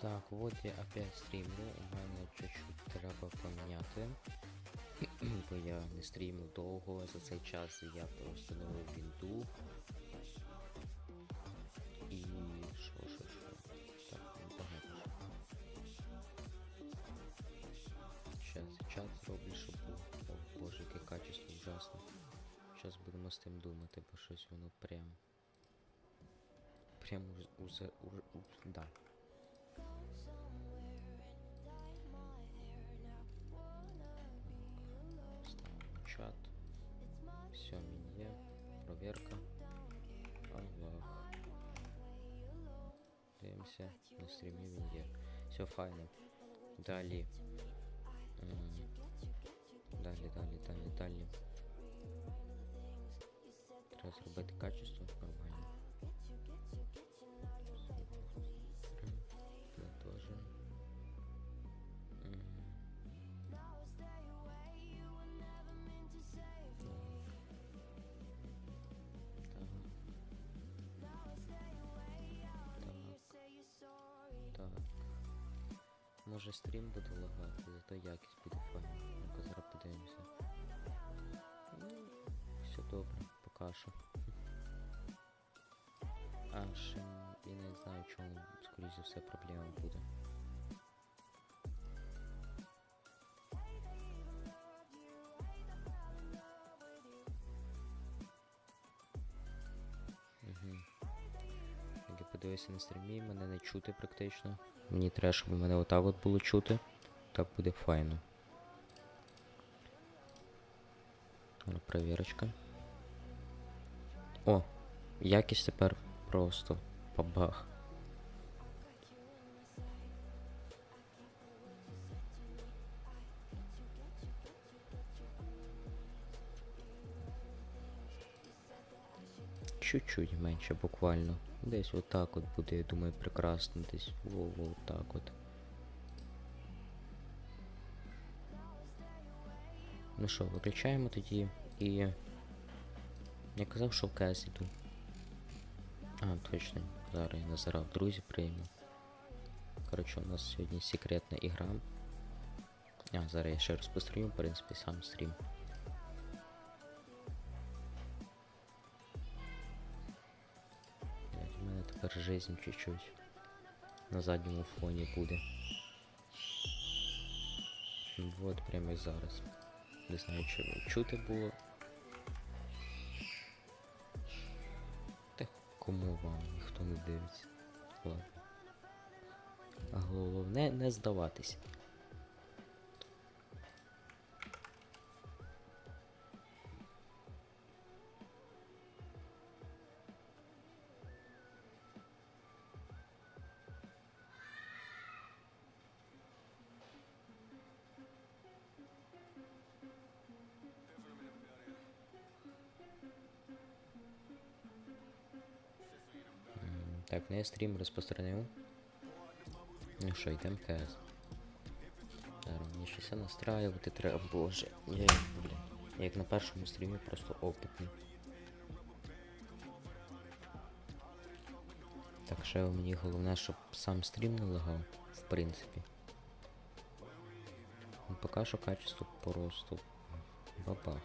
Так, от я опять стрімлю. У мене чуть-чуть треба поміняти. Бо я не стрімлю довго. За цей час я просто нову вінду. І що, що, що? Так, ну багато. Щас чат зроблю, щоб. О, боже, яке качество ужасне. Щас будемо з тим думати, бо щось воно прям. Прям у, у, за- у, у, да. Проверка. Аллах. Дивимося. На стрімі він є. Все файно. Далі. М, Далі, далі, далі, далі. Треба зробити качество нормально. Може стрім буде лагати, зато якість буде файна. Ну-ка зараз подивимося. Ну, все добре, поки що. А, ще я не знаю, чому, скоріше за все, проблема буде. Як я на стрімі, мене не чути практично. Мені треба, щоб мене отак от було чути. Так буде файно. Ну, Провірочка. О! Якість тепер просто бабах. Чуть-чуть менше буквально. Десь отак от буде, я думаю, прекрасно. Десь во-во, так от. Ну що, виключаємо тоді і. Я казав, що в КС іду. А, точно, зараз я Назара в друзі прийму. Коротше, у нас сьогодні секретна ігра. А, зараз я ще розпострію, в принципі, сам стрім. Жизнь чуть-чуть на задньому фоні буде. Вот прямо і зараз. Не знаю, чи чути було. Та кому вам ніхто не дивиться. Ладно. А головне не здаватись. Так, ну я стрім розпространив. Ну що, йдемо КС. Мені щось настраювати треба, боже. Я, блін, я як на першому стрімі просто опитний. Так, ще мені головне, щоб сам стрім не лагав, в принципі. Ну, поки що качество просто бабах.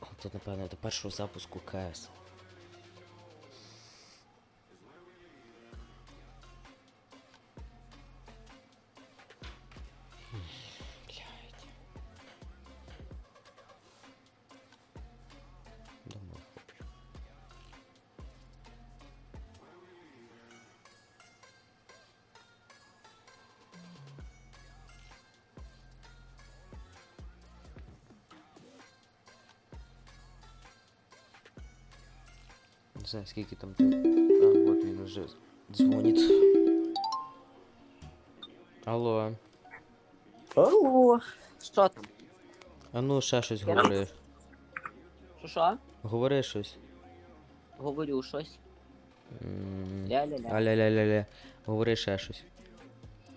О, Тут, напевно, до першого запуску КС. Не знаю, скільки там. А, вот він уже дзвонить. Алло. Алло, що там? А ну ще щось Я- говори. Що що? Говори щось. Говорю щось. М, Ля-ля-ля. Аля-ля-ля-ля. Говори ще щось.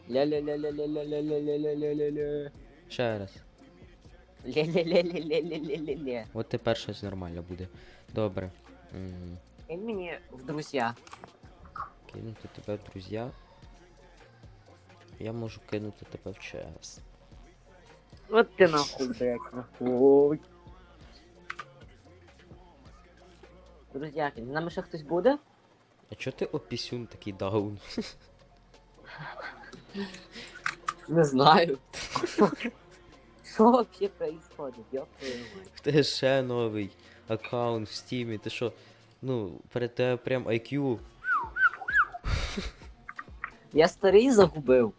Ля-ля-ля-ля-ля-ля-ля-ля-ля-ля-ля-ля. Ще раз. Ля-ля-ля-ля-ля-ля-ля-ля. От тепер щось нормально буде. Добре. М, Кинь мені в друзья. Кинути тебе в друзья. Я можу кинути тебе в ЧС. От ти нахуй, блядь, нахуй. Друзяки, з нами ще хтось буде? А чо ти опісюн такий даун? Не знаю. Що вообще происходит, ёб твою мать? Ще новий аккаунт в стімі, ти що? Ну, перед тебе прям IQ. Я старий загубив.